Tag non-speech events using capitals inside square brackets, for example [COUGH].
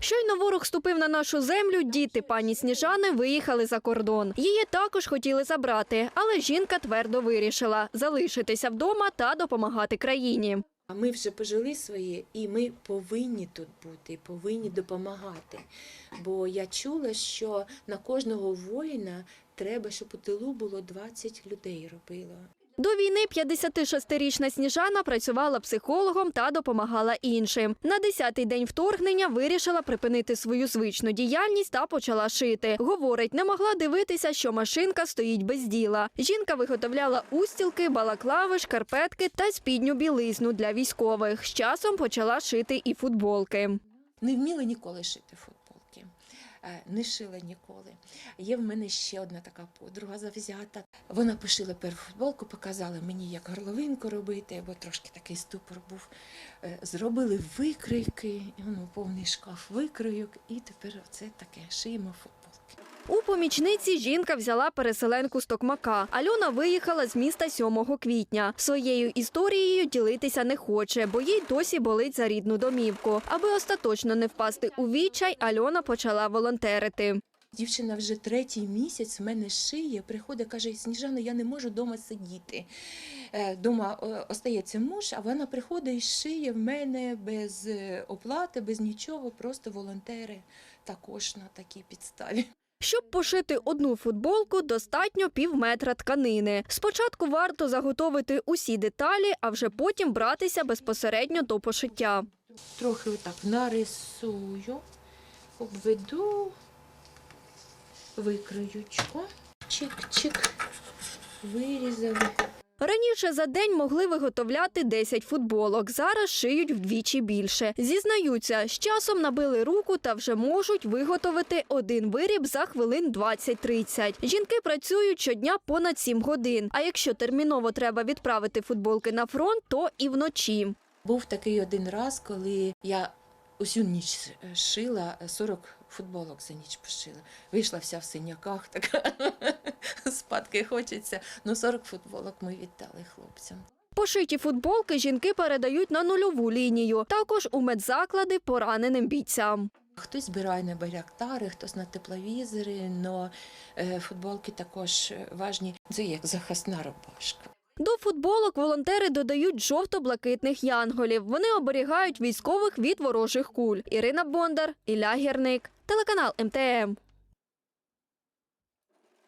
Щойно ворог ступив на нашу землю, діти пані Сніжани виїхали за кордон. Її також хотіли забрати, але жінка твердо вирішила залишитися вдома та допомагати країні. Ми вже пожили своє, і ми повинні тут бути, повинні допомагати. Бо я чула, що на кожного воїна треба, щоб у тилу було 20 людей робило. До війни 56-річна Сніжана працювала психологом та допомагала іншим. На 10-й день вторгнення вирішила припинити свою звичну діяльність та почала шити. Говорить, не могла дивитися, що машинка стоїть без діла. Жінка виготовляла устілки, балаклави, шкарпетки та спідню білизну для військових. З часом почала шити і футболки. Не вміла ніколи шити футболки. Е, Не шила ніколи. Є в мене ще одна така подруга завзята. Вона пошила першу футболку, показала мені, як горловинку робити, бо трошки такий ступор був. Е, Зробили викройки, ну, повний шкаф викройок, і тепер це таке шиємо футболки. У помічниці жінка взяла переселенку з Токмака. Альона виїхала з міста 7 квітня. Своєю історією ділитися не хоче, бо їй досі болить за рідну домівку. Аби остаточно не впасти у відчай, Альона почала волонтерити. Дівчина вже третій місяць в мене шиє, приходить, каже, Сніжана, я не можу вдома сидіти. Е, Дома е, остається муж, а вона приходить і шиє в мене без е, оплати, без нічого, просто волонтери також на такій підставі. Щоб пошити одну футболку, достатньо пів метра тканини. Спочатку варто заготовити усі деталі, а вже потім братися безпосередньо до пошиття. Трохи отак нарисую, обведу викроючку. Чик-чик, вирізали. Раніше за день могли виготовляти 10 футболок. Зараз шиють вдвічі більше. Зізнаються, з часом набили руку та вже можуть виготовити один виріб за хвилин 20-30. Жінки працюють щодня понад 7 годин. А якщо терміново треба відправити футболки на фронт, то і вночі. Був такий один раз, коли я усю ніч шила, е, 40 футболок за ніч пошила. Вийшла вся в синяках, така [LAUGHS] спадки хочеться. Ну, 40 футболок ми віддали хлопцям. Пошиті футболки жінки передають на нульову лінію. Також у медзаклади пораненим бійцям. Хтось збирає на байрактари, хтось на тепловізори, але футболки також е, важні. Це як захисна рубашка. До футболок волонтери додають жовто-блакитних янголів. Вони оберігають військових від ворожих куль. Ірина Бондар, Ілля Гірник, телеканал МТМ.